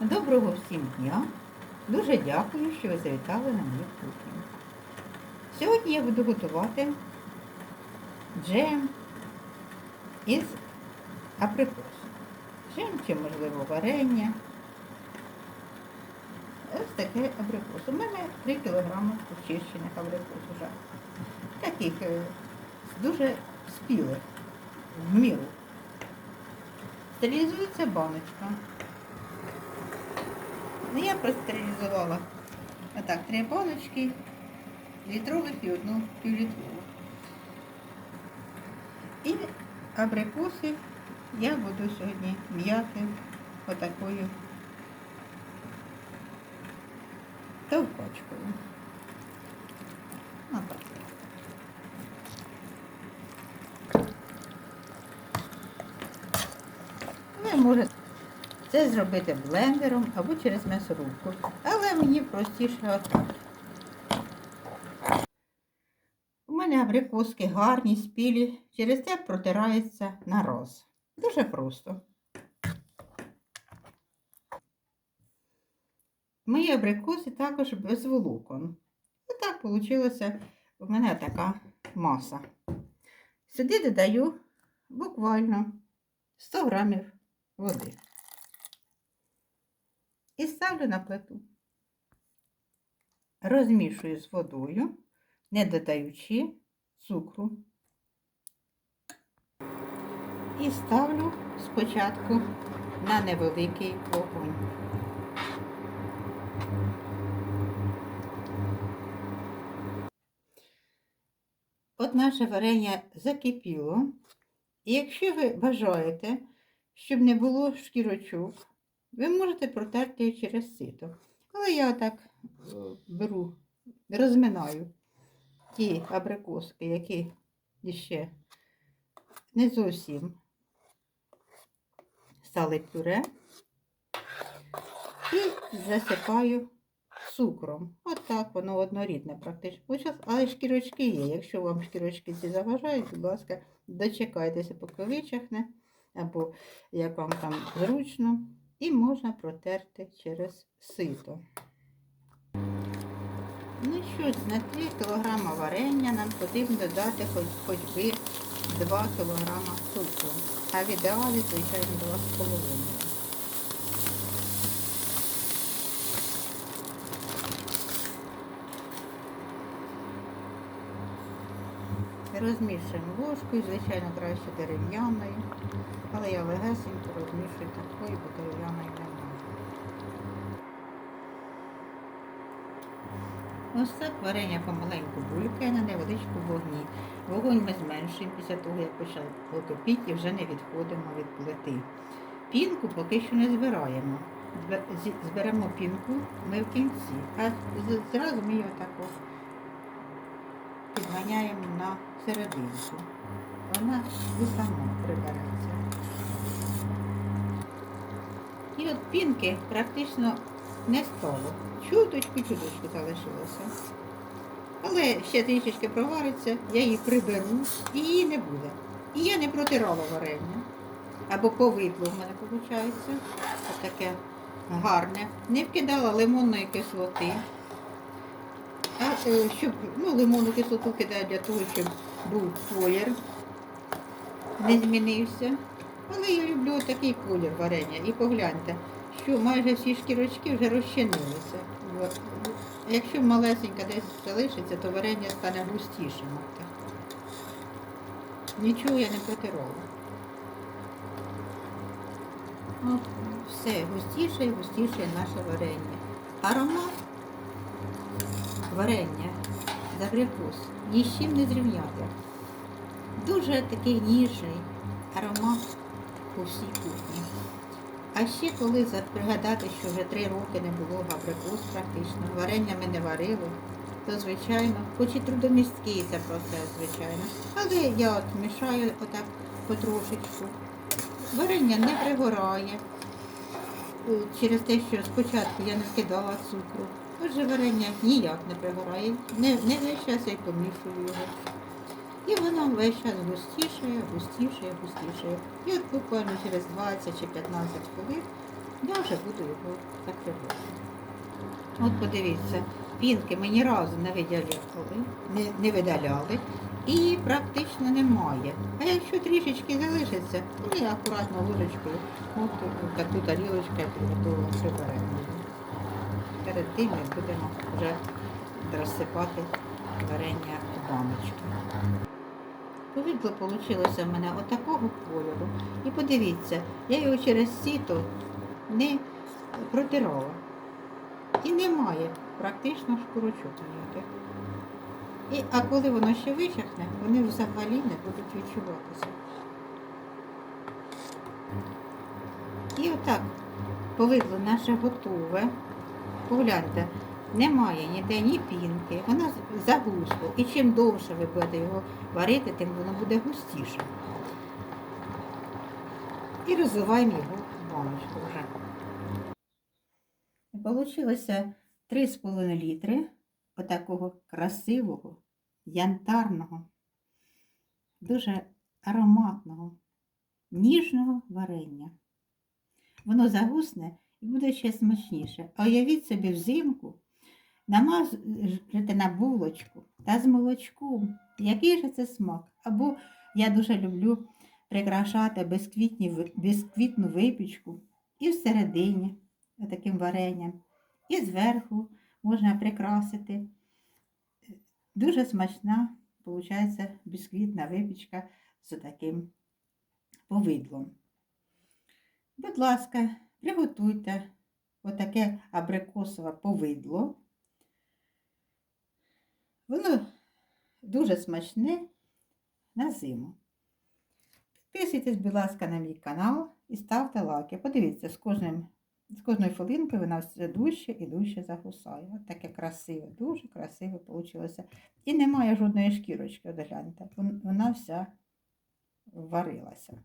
Доброго всім дня! Дуже дякую, що ви завітали на мою кухню. Сьогодні я буду готувати джем із абрикосу. Джем чи, можливо, варення. Ось таке абрикос. У мене 3 кг очищених абрикос уже. Таких е, дуже спілих, в міру. Стерилізується баночка. Ну, я простерилізувала отак три баночки, літрових і одну півлітрову. І абрикоси я буду сьогодні м'яти отакою товпачкою. Отак. Ви можете це зробити блендером або через м'ясорубку. Але мені простіше отак. У мене абрикоски гарні, спілі, через це протирається на роз. Дуже просто. Мої абрикоси також без волокон. І так вийшла у мене така маса. Сюди додаю буквально 100 грамів води і ставлю на плиту. Розмішую з водою, не додаючи цукру. І ставлю спочатку на невеликий вогонь. От наше варення закипіло. І якщо ви бажаєте, щоб не було шкірочок, ви можете протерти через сито. Але я так е, беру, розминаю ті абрикоски, які ще не зовсім стали пюре, і засипаю цукром. От так воно однорідне практично. Але шкірочки є. Якщо вам шкірочки ці заважають, будь ласка, дочекайтеся, поки вичахне, або як вам там зручно і можна протерти через сито. Ну що на 3 кг варення нам потрібно додати хоч, хоч би 2 кг цукру, а в ідеалі, звичайно, 2,5. Розмішуємо ложкою, звичайно, краще дерев'яною, але я легесенько розмішую такою, Ось так варення помаленьку булькає на невеличку вогні. Вогонь ми зменшуємо після того, як почало кипіти і вже не відходимо від плити. Пінку поки що не збираємо. Зберемо пінку ми в кінці, а зразу ми її отако підганяємо на серединку. Вона сама прибереться. І от пінки практично не стало. Чуточку-чуточку залишилося. Але ще трішечки провариться, я її приберу і її не буде. І я не протирала варення. Або повидло в мене виходить. Ось таке гарне. Не вкидала лимонної кислоти. А е, щоб ну, лимонну кислоту кидаю для того, щоб був колір, не змінився. Але я люблю такий колір варення. І погляньте, що майже всі шкірочки вже розчинилися. Якщо малесенька десь залишиться, то варення стане густішим. Нічого я не протирала. От, все, густіше і густіше наше варення. Аромат варення з абрикос ні з чим не зрівняти. Дуже такий ніжний аромат по всій кухні. А ще коли пригадати, що вже три роки не було абрикос практично, варення ми не варили, то звичайно, хоч і трудомісткий це процес, звичайно. Але я от мішаю отак потрошечку. Варення не пригорає. Е, Через те, що спочатку я не скидала цукру. Отже, варення ніяк не пригорає, не, не весь час я помішую його. І воно весь час густішає, густішає, густішає. І от буквально через 20 чи 15 хвилин Я вже буду його закривати. От подивіться, пінки ми ні разу не видаляли, не, не видаляли і практично немає. А якщо трішечки залишиться, то ми акуратно ложечкою от таку тарілочку я приготувала приберемо. Перед тим як будемо вже розсипати варення у баночки. Повідло вийшло в мене отакого кольору. І подивіться, я його через сіто не протирала. І немає практично шкурочок ніяких. І, а коли воно ще висохне, вони взагалі не будуть відчуватися. І отак повидло наше готове. Погляньте, немає ніде ні пінки, воно загусло. І чим довше ви будете його варити, тим воно буде густіше. І розливаємо його в баночку вже. Получилося 3,5 літри отакого красивого, янтарного, дуже ароматного, ніжного варення. Воно загусне і буде ще смачніше. А уявіть собі взимку намажете на булочку та з молочком. Який же це смак? Або я дуже люблю прикрашати безквітні, безквітну випічку і всередині таким варенням. І зверху можна прикрасити. Дуже смачна, виходить, бісквітна випічка з таким повидлом. Будь ласка, приготуйте отаке абрикосове повидло. Воно дуже смачне на зиму. Підписуйтесь, будь ласка, на мій канал і ставте лайки. Подивіться, з кожним з кожної хвилинки вона все дужче і дужче загусає. От таке красиве, дуже красиве вийшло. І немає жодної шкірочки, от гляньте. Вона вся варилася.